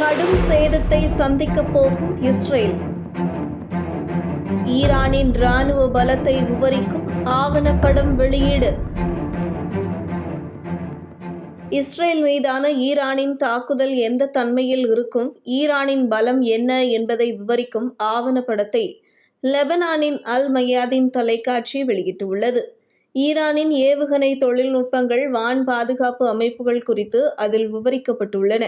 கடும் சேதத்தை சந்திக்கப் போகும் இஸ்ரேல். ஈரானின் ராணுவ பலத்தை விவரிக்கும் ஆவணப்படம் வெளியீடு. இஸ்ரேல் மீதான ஈரானின் தாக்குதல் எந்த தன்மையில் இருக்கும்? ஈரானின் பலம் என்ன என்பதை விவரிக்கும் ஆவணப்படத்தை லெபனானின் அல் மயாதின் தொலைக்காட்சி வெளியிட்டுள்ளது. ஈரானின் ஏவுகணை தொழில்நுட்பங்கள் வான் பாதுகாப்பு அமைப்புகள் குறித்து அதில் விவரிக்கப்பட்டுள்ளன.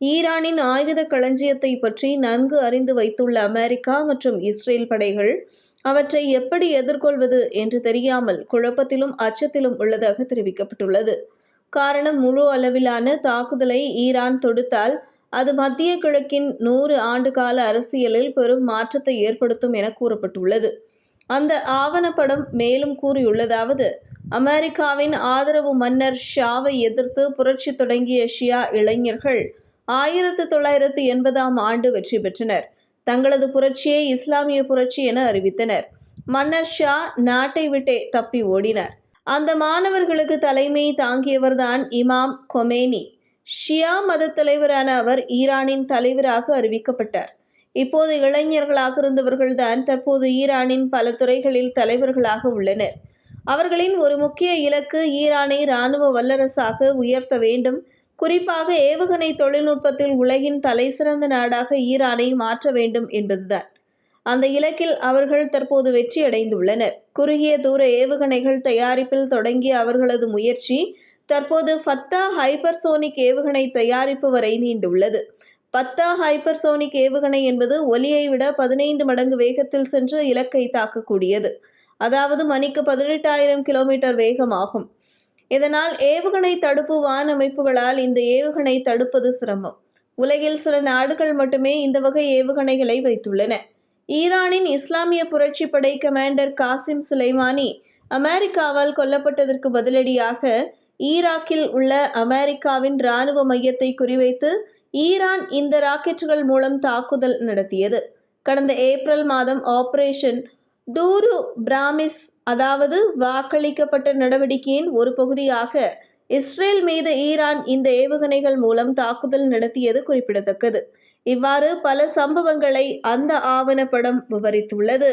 ஈரானின் ஆயுத களஞ்சியத்தை பற்றி நன்கு அறிந்து வைத்துள்ள அமெரிக்கா மற்றும் இஸ்ரேல் படைகள் அவற்றை எப்படி எதிர்கொள்வது என்று தெரியாமல் குழப்பத்திலும் அச்சத்திலும் உள்ளதாக தெரிவிக்கப்பட்டுள்ளது. காரணம் முழு அளவிலான தாக்குதலை ஈரான் தொடுத்தால் அது மத்திய கிழக்கின் நூறு ஆண்டு கால அரசியலில் பெரும் மாற்றத்தை ஏற்படுத்தும் என கூறப்பட்டுள்ளது. அந்த ஆவணப்படம் மேலும் கூறியுள்ளதாவது அமெரிக்காவின் ஆதரவு மன்னர் ஷாவை எதிர்த்து புரட்சி தொடங்கிய ஷியா இளைஞர்கள் ஆயிரத்து தொள்ளாயிரத்து எண்பதாம் ஆண்டு வெற்றி பெற்றனர். தங்களது புரட்சியை இஸ்லாமிய புரட்சி என அறிவித்தனர். மன்னர் ஷா நாட்டை விட்டே தப்பி ஓடினார். அந்த மாணவர்களுக்கு தலைமை தாங்கியவர்தான் இமாம் கொமேனி. ஷியா மத தலைவரான அவர் ஈரானின் தலைவராக அறிவிக்கப்பட்டார். இப்போது இளைஞர்களாக இருந்தவர்கள்தான் தற்போது ஈரானின் பல துறைகளில் தலைவர்களாக உள்ளனர். அவர்களின் ஒரு முக்கிய இலக்கு ஈரானை இராணுவ வல்லரசாக உயர்த்த வேண்டும் குறிப்பாக ஏவுகணை தொழில்நுட்பத்தில் உலகின் தலைசிறந்த நாடாக ஈரானை மாற்ற வேண்டும் என்பதுதான். அந்த இலக்கில் அவர்கள் தற்போது வெற்றி அடைந்துள்ளனர் குறுகிய தூர ஏவுகணைகள் தயாரிப்பில் தொடங்கிய அவர்களது முயற்சி தற்போது ஃபத்தா ஹைப்பர்சோனிக் ஏவுகணை தயாரிப்பு வரை நீண்டுள்ளது. பத்தா ஹைப்பர்சோனிக் ஏவுகணை என்பது ஒலியை விட பதினைந்து மடங்கு வேகத்தில் சென்று இலக்கை தாக்கக்கூடியது. அதாவது மணிக்கு பதினெட்டாயிரம் கிலோமீட்டர் வேகமாகும். இதனால் ஏவுகணை தடுப்பு வான் அமைப்புகளால் இந்த ஏவுகணை தடுப்பது சிரமம். உலகில் சில நாடுகள் மட்டுமே இந்த வகை ஏவுகணைகளை வைத்துள்ளன. ஈரானின் இஸ்லாமிய புரட்சி படை கமாண்டர் காசிம் சுலைமானி அமெரிக்காவால் கொல்லப்பட்டதற்கு பதிலடியாக ஈராக்கில் உள்ள அமெரிக்காவின் இராணுவ மையத்தை குறிவைத்து ஈரான் இந்த ராக்கெட்டுகள் மூலம் தாக்குதல் நடத்தியது. கடந்த ஏப்ரல் மாதம் ஆபரேஷன் டூரு பிராமிஸ் அதாவது வாக்களிக்கப்பட்ட நடவடிக்கையின் ஒரு பகுதியாக இஸ்ரேல் மீது ஈரான் இந்த ஏவுகணைகள் மூலம் தாக்குதல் நடத்தியது குறிப்பிடத்தக்கது. இவ்வாறு பல சம்பவங்களை அந்த ஆவணப்படம் விவரித்துள்ளது.